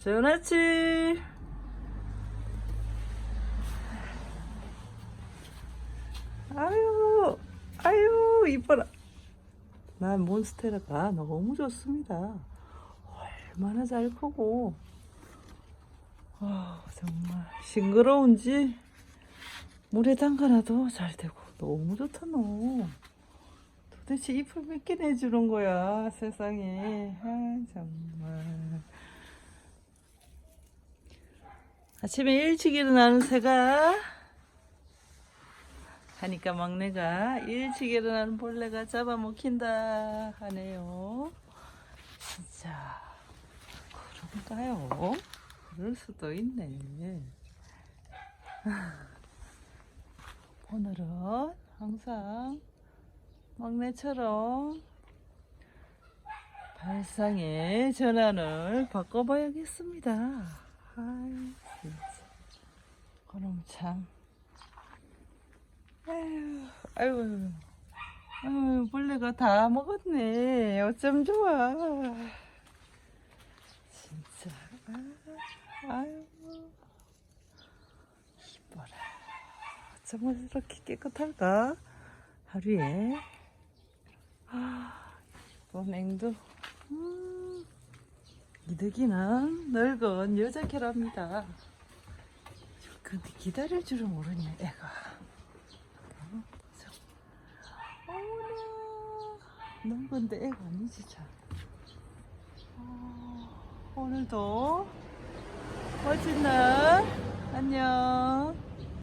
좋은 아침. 아유, 아유, 이뻐라. 난 몬스테라가 너무 좋습니다. 얼마나 잘 크고, 아, 정말 싱그러운지 물에 담가놔도 잘 되고 너무 좋다 너. 도대체 잎을 몇 개 내주는 거야 세상에. 아 정말. 아침에 일찍 일어나는 새가 하니까 막내가 일찍 일어나는 벌레가 잡아먹힌다 하네요. 진짜 그런가요? 그럴 수도 있네. 오늘은 항상 막내처럼 발상의 전환을 바꿔봐야겠습니다. 진짜. 그럼 참. 아유, 아유, 아유, 벌레가 다 먹었네. 어쩜 좋아. 진짜. 아, 아유, 이뻐라. 정말 이렇게 깨끗할까? 하루에. 아, 또 냉도. 음, 이득이는 늙은 여자 개랍니다. 근데 기다릴 줄은 모르냐, 애가. 어? 저- 어머나, 늙은데 애가 아니지, 참. 어, 오늘도 멋진 날. 안녕.